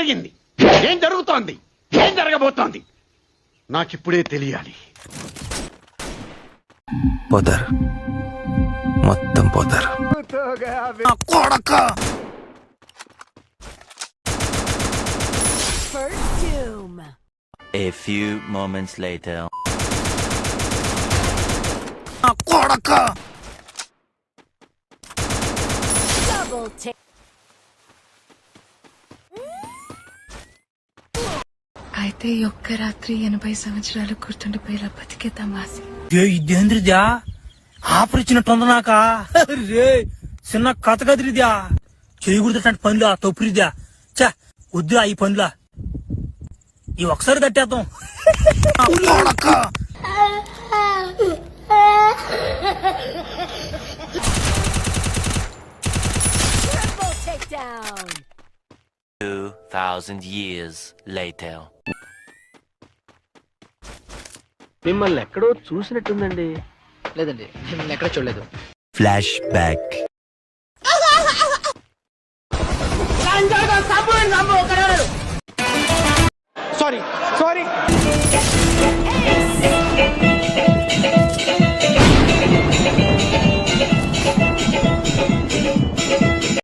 జరిగింది. ఏం జరుగుతోంది? ఏం జరగబోతోంది? నాకిప్పుడే తెలియాలి. పోతారు మొత్తం పోతారు కొడక. A few moments later. కొడక! Double take. అయితే ఈ ఒక్క రాత్రి ఎనభై సంవత్సరాలు గుర్తుండిపోయేలా బతికేద్దాం ఆశ. ఇదేంద్రిద్యా? ఆఫర్ ఇచ్చినట్టుంది నాక? రే చిన్న కథ కదిరిద్యా? చేయకూడదట పనులా తప్పురిద్యా? చా వద్దురా ఈ పనులా. ఈ ఒకసారి కట్టేద్దాం takedown. Two thousand years later. మిమ్మల్ని ఎక్కడో చూసినట్టుందండి. లేదండి నేను ఎక్కడ చూడలేదు. Flashback. Sorry sorry